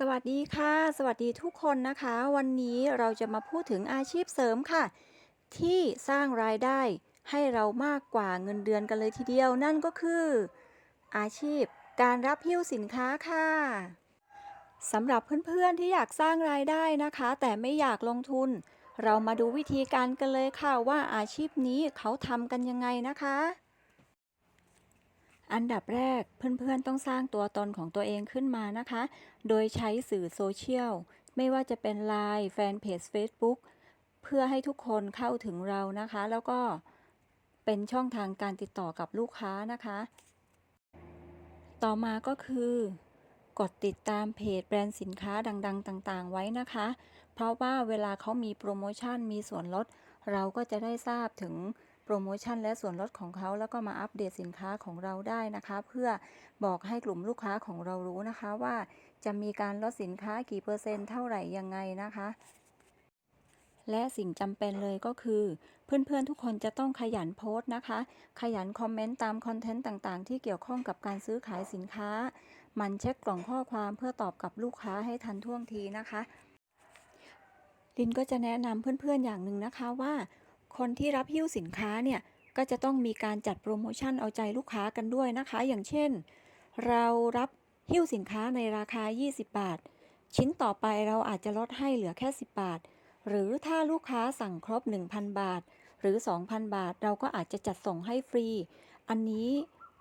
สวัสดีค่ะ สวัสดีทุกคนนะคะ วันนี้เราจะมาพูดถึงอาชีพเสริมค่ะ ที่สร้างรายได้ให้เรามากกว่าเงินเดือนกันเลยทีเดียว นั่นก็คือ อาชีพการรับหิ้วสินค้าค่ะสำหรับเพื่อนๆที่อยากสร้างรายได้นะคะ แต่ไม่อยากลงทุน เรามาดูวิธีการกันเลยค่ะว่าอาชีพนี้เขาทำกันยังไงนะคะ อันดับแรกเพื่อนๆต้องสร้างตัวตนของตัวเองขึ้นมานะคะ โดยใช้สื่อโซเชียล ไม่ว่าจะเป็น Line แฟนเพจ Facebook เพื่อให้ทุกคนเข้าถึงเรานะคะ แล้วก็เป็นช่องทางการติดต่อกับลูกค้านะคะ ต่อมาก็คือกดติดตามเพจแบรนด์สินค้าดัง ๆ ต่าง ๆ ไว้นะคะ เพราะว่าเวลาเขามีโปรโมชั่นมีส่วนลด เราก็จะได้ทราบถึง โปรโมชั่นและส่วนลดของเขา แล้วก็มาอัปเดตสินค้าของเราได้นะคะ เพื่อบอกให้กลุ่มลูกค้าของเรารู้นะคะว่าจะมีการลดสินค้ากี่เปอร์เซ็นต์เท่าไหร่ยังไงนะคะและสิ่งจำเป็นเลยก็คือ เพื่อนๆทุกคนจะต้องขยันโพสต์นะคะ ขยันคอมเมนต์ตามคอนเทนต์ต่างๆ ที่เกี่ยวข้องกับการซื้อขายสินค้า มันเช็คกล่องข้อความเพื่อตอบกับลูกค้าให้ทันท่วงทีนะคะ ลินก็จะแนะนำเพื่อนๆอย่างหนึ่งนะคะว่า คนที่รับหิ้วสินค้าเนี่ยก็จะต้องมีการจัดโปรโมชั่นเอาใจลูกค้ากันด้วยนะคะ อย่างเช่น เรารับหิ้วสินค้าในราคา 20 บาท ชิ้นต่อไปเราอาจจะลดให้เหลือแค่ 10 บาท หรือถ้าลูกค้าสั่งครบ 1,000 บาท หรือ 2,000 บาท เราก็อาจจะจัดส่งให้ฟรี อันนี้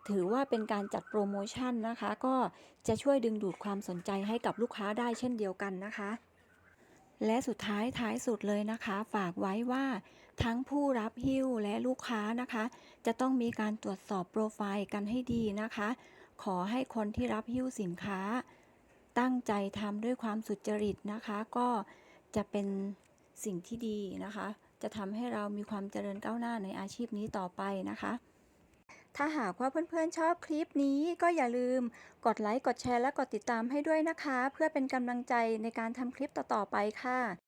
ถือว่าเป็นการจัดโปรโมชั่นนะคะ ก็จะช่วยดึงดูดความสนใจให้กับลูกค้าได้เช่นเดียวกันนะคะ และสุดท้ายท้ายสุดเลยนะคะ ฝากไว้ว่าทั้งผู้รับหิ้วและลูกค้านะคะ จะต้องมีการตรวจสอบโปรไฟล์กันให้ดีนะคะ ขอให้คนที่รับหิ้วสินค้า ตั้งใจทำด้วยความสุจริตนะคะ ก็จะเป็นสิ่งที่ดีนะคะ จะทำให้เรามีความเจริญก้าวหน้าในอาชีพนี้ต่อไปนะคะ ถ้าหากว่าเพื่อนๆชอบคลิปนี้ก็อย่าลืมกดไลค์ กดแชร์ และกดติดตามให้ด้วยนะคะ เพื่อเป็นกำลังใจในการทำคลิปต่อๆไปค่ะ